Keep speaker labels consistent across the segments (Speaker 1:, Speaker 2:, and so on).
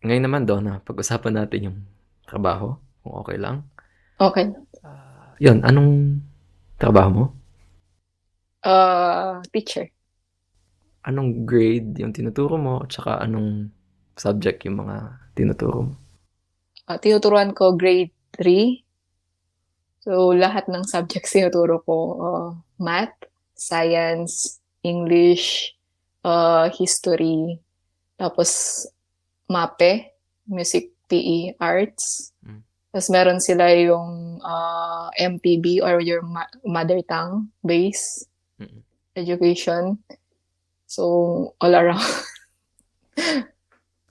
Speaker 1: Ngayon naman, Donna, pag-usapan natin yung trabaho, kung okay lang.
Speaker 2: Okay.
Speaker 1: Ah, yun, anong trabaho mo?
Speaker 2: Uh, teacher.
Speaker 1: Anong grade yung tinuturo mo? At saka anong subject yung mga tinuturo mo?
Speaker 2: Uh, tinuturuan ko grade 3. So, lahat ng subjects tinuturo ko, uh, math, science, English, uh, history, tapos MAPE, music, PE, arts.
Speaker 1: Mm.
Speaker 2: Tapos meron sila yung uh, MPB or your ma- mother tongue base
Speaker 1: Mm.
Speaker 2: education. So, all around.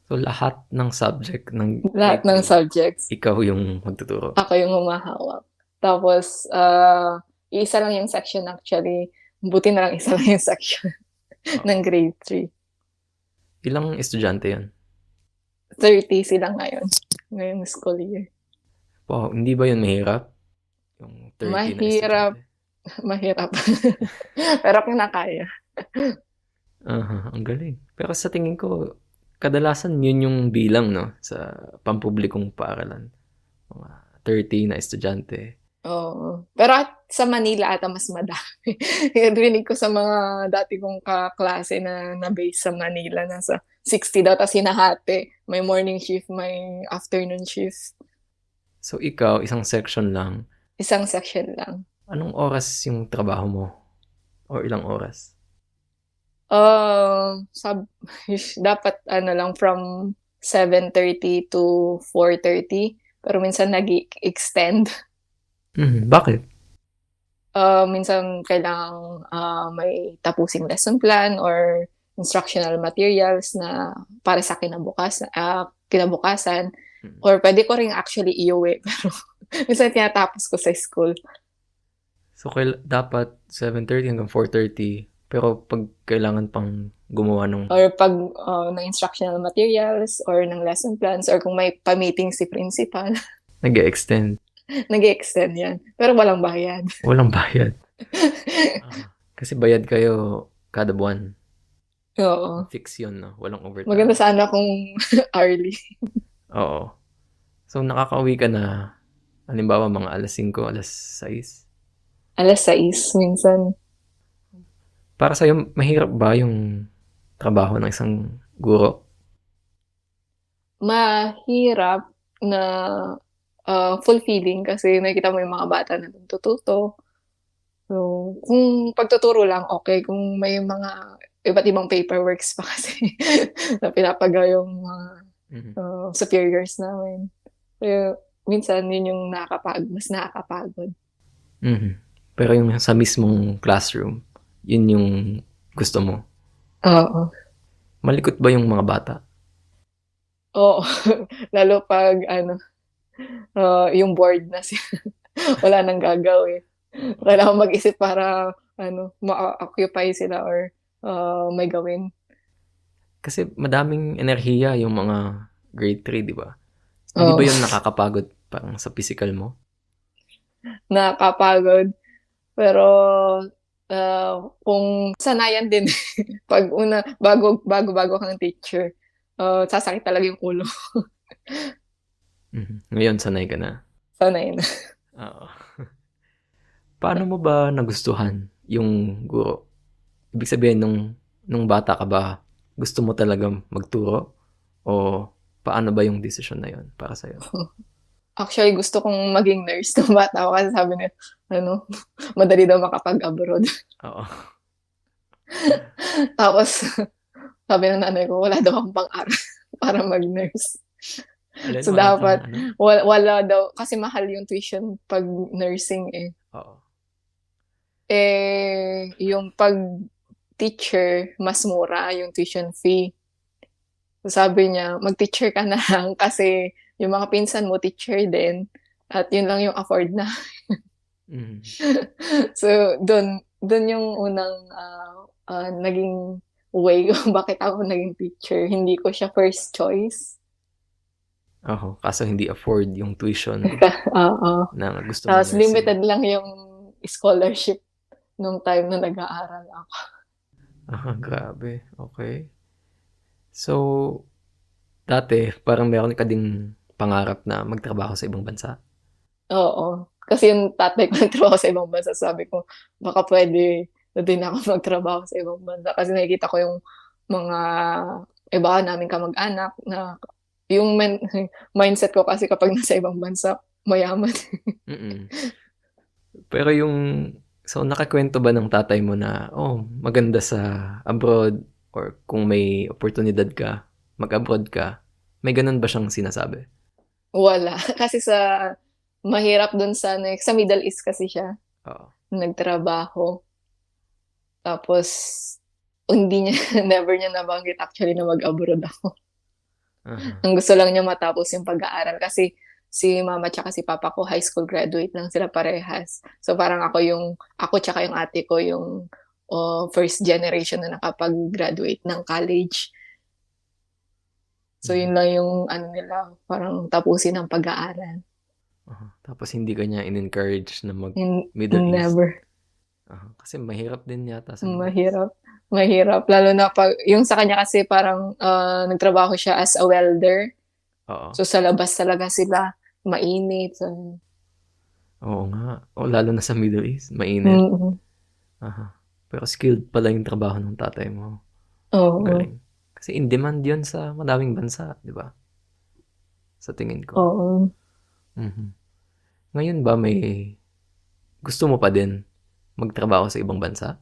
Speaker 1: So, lahat ng subject ng
Speaker 2: lahat ng subjects.
Speaker 1: ikaw yung magtuturo.
Speaker 2: Ako yung humahawak. Tapos, uh, isa lang yung section actually. Buti na lang isa lang yung section ng grade 3.
Speaker 1: Ilang estudyante yun?
Speaker 2: 30 sila ngayon. Ngayong school year.
Speaker 1: Wow, hindi ba yun mahirap? Yung 30 na
Speaker 2: Mahirap. Mahirap. Pero kinakaya.
Speaker 1: Aha, ang galing. Pero sa tingin ko, kadalasan yun yung bilang, no? Sa pampublikong paaralan. Mga 30 na estudyante.
Speaker 2: Oo. Pero at sa Manila ata mas madami. Rinig ko sa mga dati kong kaklase na na-base sa Manila. Nasa 60 daw. Tapos hinahati. May morning shift, may afternoon shift.
Speaker 1: So, ikaw, isang section lang.
Speaker 2: Isang section lang.
Speaker 1: Anong oras yung trabaho mo? Or ilang oras?
Speaker 2: Uh, sab dapat ano lang from 7:30 to 4:30 pero minsan nag-extend.
Speaker 1: Mhm, Bakit?
Speaker 2: Uh, minsan kailangang uh, may tapusing lesson plan or instructional materials na para sa kinabukas uh, kinabukasan
Speaker 1: Mhm.
Speaker 2: or pwede ko ring actually iuwi pero minsan tinatapos ko sa school.
Speaker 1: So, kail- dapat 7.30 hanggang 4.30. Pero pag kailangan pang gumawa ng...
Speaker 2: or pag uh, ng instructional materials or ng lesson plans or kung may pa-meeting si principal,
Speaker 1: nag extend
Speaker 2: nag extend yan. Pero walang bayad.
Speaker 1: Walang bayad. Ah, kasi bayad kayo kada buwan.
Speaker 2: Oo.
Speaker 1: Fix yun, no? Walang overtime.
Speaker 2: Maganda sana kung early.
Speaker 1: Oo. So, nakakauwi ka na, halimbawa, mga alas 5, alas 6.
Speaker 2: Alas 6 minsan.
Speaker 1: Para sa'yo, mahirap ba yung trabaho ng isang guro?
Speaker 2: Mahirap na uh, fulfilling kasi nakikita mo yung mga bata na natututo. So, kung pagtuturo lang, okay. Kung may mga iba't ibang paperworks pa kasi na pinapagawa yung mga
Speaker 1: Mhm.
Speaker 2: uh, superiors namin. Pero minsan yun yung nakakapag, mas nakakapagod.
Speaker 1: Mhm. Pero yung sa mismong classroom, yun yung gusto mo.
Speaker 2: Oo.
Speaker 1: Malikot ba yung mga bata?
Speaker 2: Oo. Lalo pag ano, uh, yung board na siya. Wala nang gagawin. Kailangan mag-isip para ano, ma-occupy sila or uh, may gawin.
Speaker 1: Kasi madaming enerhiya yung mga grade 3, di ba? Hindi
Speaker 2: Oo.
Speaker 1: ba yun nakakapagod parang sa physical mo?
Speaker 2: Nakakapagod. Pero uh, kung sanayan din pag una bago bago bago kang teacher, uh, sasakit talaga yung ulo.
Speaker 1: Mhm. Ngayon, sanay ka na.
Speaker 2: Sanay na.
Speaker 1: Oo. Paano mo ba nagustuhan yung guro? Ibig sabihin, nung, nung bata ka ba, gusto mo talaga magturo? O paano ba yung decision na yun para sa'yo?
Speaker 2: Actually, gusto kong maging nurse ng bata ako kasi sabi niya, ano, madali daw makapag-abroad.
Speaker 1: Oo.
Speaker 2: Tapos, sabi ng nanay ko, wala daw akong pang-aral para mag-nurse.
Speaker 1: Alin,
Speaker 2: So,
Speaker 1: kang
Speaker 2: dapat-
Speaker 1: ano?
Speaker 2: Wala, wala daw, kasi mahal yung tuition pag nursing eh.
Speaker 1: Oo.
Speaker 2: Eh, yung pag teacher, mas mura yung tuition fee. So, sabi niya, mag-teacher ka na lang kasi yung mga pinsan mo, teacher din. At yun lang yung afford na.
Speaker 1: Mhm.
Speaker 2: so, doon, doon yung unang ah, ah, naging way kung bakit ako naging teacher. Hindi ko siya first choice.
Speaker 1: Oo. Kaso hindi afford yung tuition
Speaker 2: Oo.
Speaker 1: na gusto mo.
Speaker 2: Tapos limited lang yung scholarship nung time na nag-aaral ako.
Speaker 1: Ah, grabe. Okay. So, dati parang meron ka ding pangarap na magtrabaho sa ibang bansa?
Speaker 2: Oo. Kasi yung tatay ko nagtrabaho sa ibang bansa. Sabi ko, baka pwede na din ako magtrabaho sa ibang bansa. Kasi nakikita ko yung mga iba namin kamag-anak na yung men- mindset ko kasi kapag nasa ibang bansa, mayaman.
Speaker 1: Mm-mm. Pero yung, so nakakwento ba ng tatay mo na, oh, maganda sa abroad or kung may oportunidad ka, mag-abroad ka, may ganun ba siyang sinasabi?
Speaker 2: Wala. Kasi sa, mahirap dun sa, sa Middle East kasi siya.
Speaker 1: Oo.
Speaker 2: Nagtrabaho. Tapos, hindi niya, never niya nabanggit actually na mag-abroad ako.
Speaker 1: Aha.
Speaker 2: Ang gusto lang niya matapos yung pag-aaral kasi si mama tsaka si papa ko high school graduate lang sila parehas. So parang ako yung, ako tsaka yung ate ko yung oh, first generation na nakapag-graduate ng college. So yun lang yung ano nila, parang tapusin ang pag-aaral.
Speaker 1: Aha. Tapos hindi ka niya in-encourage na mag-Middle East.
Speaker 2: never.
Speaker 1: Aha. Kasi mahirap din yata sa
Speaker 2: Mahirap. Mahirap. Lalo na pag, yung sa kanya kasi parang ah, nagtrabaho siya as a welder.
Speaker 1: Oo.
Speaker 2: So sa labas talaga sila, mainit. So,
Speaker 1: Oo nga. O lalo na sa Middle East, mainit.
Speaker 2: mm
Speaker 1: Aha. Pero skilled pala yung trabaho ng tatay mo.
Speaker 2: Oo.
Speaker 1: Galing. Kasi in demand yun sa madaming bansa, di ba? Sa tingin ko.
Speaker 2: Oo.
Speaker 1: Mhm. Ngayon ba may gusto mo pa din magtrabaho sa ibang bansa?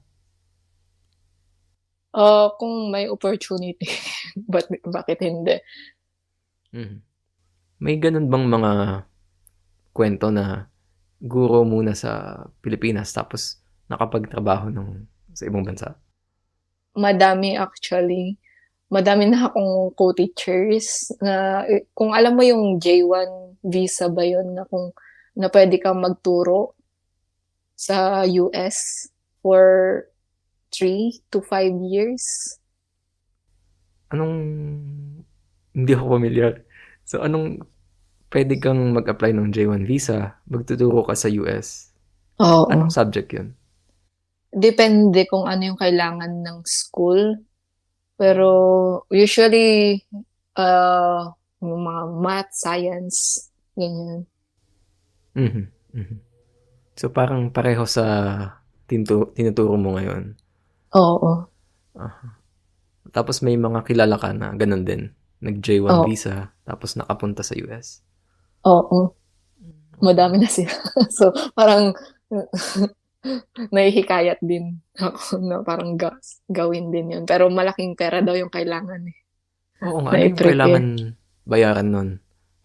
Speaker 2: Ah, kung may opportunity, but bakit hindi?
Speaker 1: Mhm. May ganun bang mga kwento na guro muna sa Pilipinas tapos nakapagtrabaho ng sa ibang bansa?
Speaker 2: Madami actually. Madami na akong co-teachers na eh, kung alam mo yung J1 visa ba yun na kung na pwede kang magturo sa US for 3 to 5 years.
Speaker 1: Anong hindi ako familiar. So anong pwede kang mag-apply ng J1 visa, magtuturo ka sa US.
Speaker 2: Oo.
Speaker 1: Anong subject 'yun?
Speaker 2: Depende kung ano yung kailangan ng school. Pero usually, uh, yung mga math, science, ganyan.
Speaker 1: Mhm. mhm. So parang pareho sa tintu- tinuturo mo ngayon.
Speaker 2: Oo.
Speaker 1: Aha. Tapos may mga kilala ka na ganun din. Nag J1
Speaker 2: Oo.
Speaker 1: visa tapos nakapunta sa US.
Speaker 2: Oo. Madami na sila. so, parang nahihikayat din ako na parang ga- gawin din yun. Pero malaking pera daw yung kailangan eh.
Speaker 1: Oo nga, ano yung kailangan bayaran nun?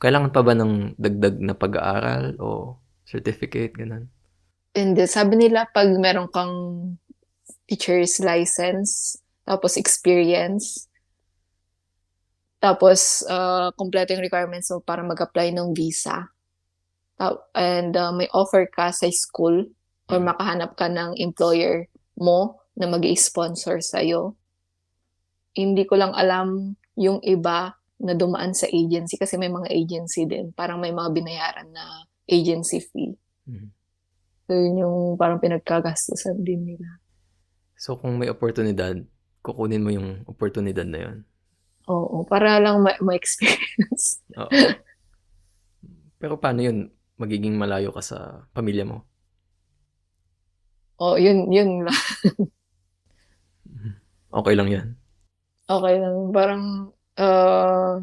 Speaker 1: Kailangan pa ba ng dagdag na pag-aaral o certificate, ganun?
Speaker 2: Then, sabi nila pag meron kang teacher's license, tapos experience, tapos uh, kompleto yung requirements mo para mag-apply ng visa, and uh, may offer ka sa school or makahanap ka ng employer mo na mag sponsor sa'yo. Hindi ko lang alam yung iba na dumaan sa agency kasi may mga agency din. Parang may mga binayaran na agency fee.
Speaker 1: Mhm.
Speaker 2: So, yun yung parang pinagkagastusan din nila.
Speaker 1: So kung may oportunidad, kukunin mo yung oportunidad na yun.
Speaker 2: Oo, para lang ma- ma-experience.
Speaker 1: Oo. Pero paano yun? Magiging malayo ka sa pamilya mo?
Speaker 2: Oo, yun, yun lang.
Speaker 1: Okay lang yan.
Speaker 2: Okay lang. Parang, uh,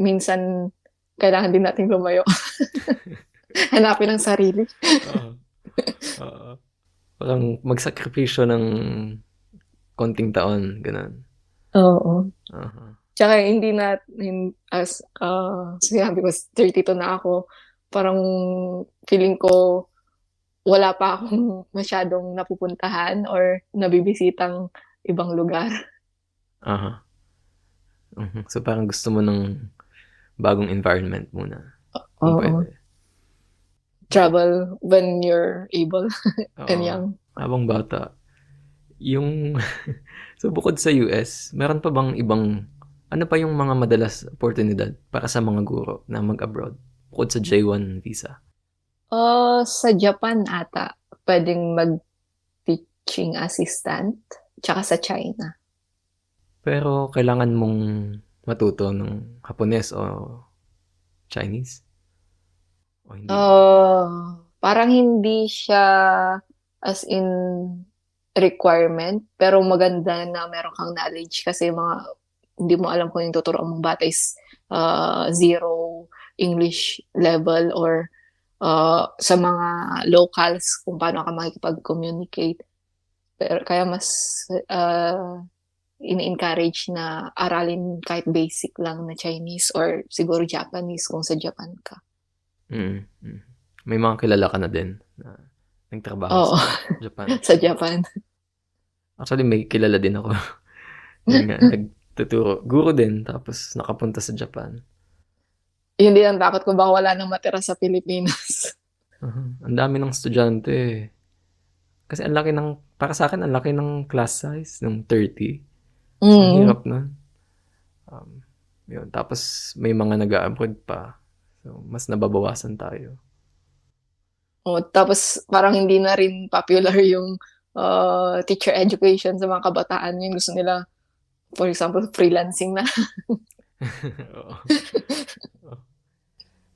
Speaker 2: minsan, kailangan din natin lumayo. Hanapin ang sarili.
Speaker 1: Oo. Oo. Parang magsakripisyo ng konting taon, ganun.
Speaker 2: Oo.
Speaker 1: Aha.
Speaker 2: Tsaka hindi na, as, uh, sinabi ko, 32 na ako, parang feeling ko, wala pa akong masyadong napupuntahan or nabibisitang ibang lugar.
Speaker 1: Aha. Mhm. So parang gusto mo ng bagong environment muna. Kung
Speaker 2: Oo.
Speaker 1: pwede.
Speaker 2: Travel when you're able and
Speaker 1: Oo.
Speaker 2: young.
Speaker 1: Habang bata. Yung, so bukod sa US, meron pa bang ibang, ano pa yung mga madalas oportunidad para sa mga guro na mag-abroad? Bukod sa J1 visa.
Speaker 2: Uh, sa Japan ata, pwedeng mag-teaching assistant. Tsaka sa China.
Speaker 1: Pero kailangan mong matuto ng Hapones o Chinese? O hindi?
Speaker 2: Uh, parang hindi siya as in requirement, pero maganda na meron kang knowledge kasi mga hindi mo alam kung yung tuturo mong bata is uh, zero English level or uh, sa mga locals kung paano ka makikipag-communicate. Pero kaya mas uh, ini-encourage na aralin kahit basic lang na Chinese or siguro Japanese kung sa Japan ka.
Speaker 1: Mm, mm. May mga kilala ka na din na nagtrabaho
Speaker 2: Oo,
Speaker 1: sa Japan.
Speaker 2: sa Japan.
Speaker 1: Actually, may kilala din ako. Yun nga, nagtuturo. Guro din, tapos nakapunta sa Japan.
Speaker 2: Yun din ang takot ko baka wala nang matira sa Pilipinas.
Speaker 1: Uh-huh. Ang dami ng estudyante. eh. Kasi ang laki ng, para sa akin, ang laki ng class size, ng 30. So, ang
Speaker 2: Mm.
Speaker 1: hirap nun. Um, yun. Tapos, may mga nag-abroad pa. So, mas nababawasan tayo.
Speaker 2: Oh, tapos parang hindi na rin popular yung uh, teacher education sa mga kabataan. Yung gusto nila, for example, freelancing na.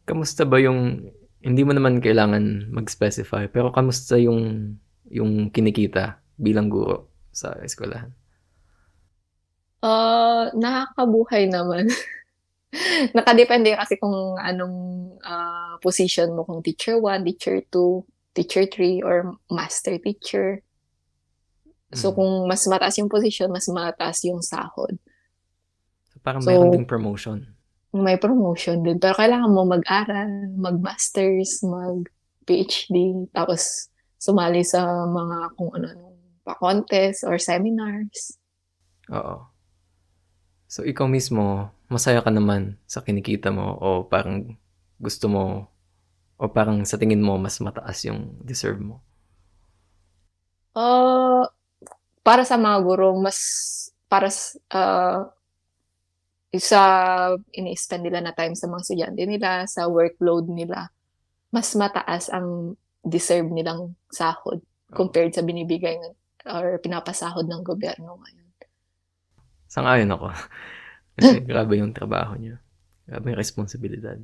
Speaker 1: Kamusta ba yung, hindi mo naman kailangan mag-specify, pero kamusta yung, yung kinikita bilang guro sa eskwelahan?
Speaker 2: Uh, nakakabuhay naman. Nakadepende kasi kung anong uh, position mo, kung teacher 1, teacher 2, teacher 3, or master teacher. So,
Speaker 1: Mm.
Speaker 2: kung mas mataas yung position, mas mataas yung sahod.
Speaker 1: So, parang
Speaker 2: So,
Speaker 1: mayroon ding promotion.
Speaker 2: May promotion din. Pero kailangan mo mag-aral, mag-masters, mag-PhD, tapos sumali sa mga kung ano pa-contest or seminars.
Speaker 1: Oo. So, ikaw mismo, masaya ka naman sa kinikita mo o parang gusto mo o parang sa tingin mo mas mataas yung deserve mo?
Speaker 2: Uh, para sa mga guro, mas para uh, sa ini-spend nila na time sa mga estudyante nila, sa workload nila, mas mataas ang deserve nilang sahod compared sa binibigay or pinapasahod ng gobyerno ngayon.
Speaker 1: Sang-ayon ako. Grabe yung trabaho niya. Grabe yung responsibilidad.